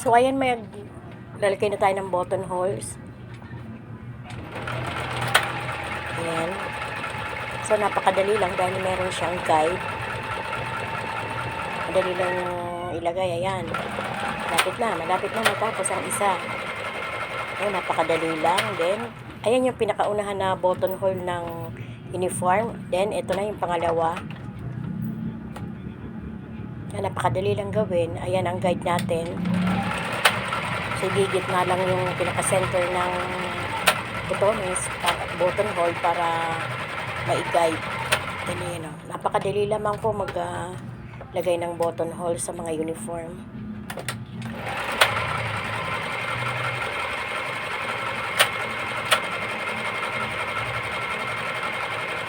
So, ayan, may lalagay na tayo ng button holes. Ayan. So, napakadali lang dahil meron siyang guide. Madali lang ilagay. Ayan. Malapit na. Malapit na matapos ang isa. Ayan, napakadali lang. Then, ayan yung pinakaunahan na button hole ng uniform. Then, ito na yung pangalawa. Ayan, napakadali lang gawin. Ayan ang guide natin. So, gigit nga lang yung pinaka-center ng butones, para, button hole para ma-guide. Yan yun, oh. Napakadali lamang po mag ah, lagay ng button hole sa mga uniform.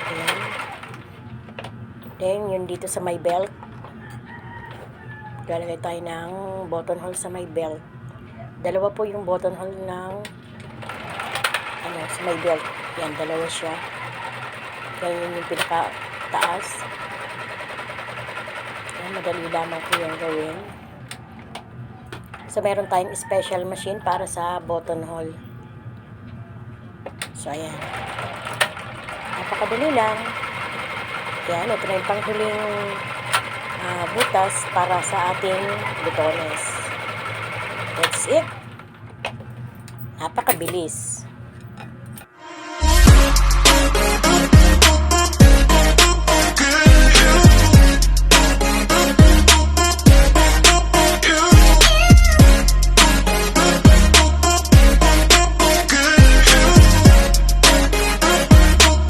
Ayan. Then, yun dito sa may belt. Lalagay tayo ng button hole sa may belt. Dalawa po yung button hole ng ano, sa may belt. Yan, dalawa siya. Yan yun yung pinaka taas. Yan, madali lamang po yung gawin. So, meron tayong special machine para sa button hole. So, ayan. Napakadali lang. Yan, ito na yung panghuling ah, butas para sa ating butones. That's it. Napakabilis.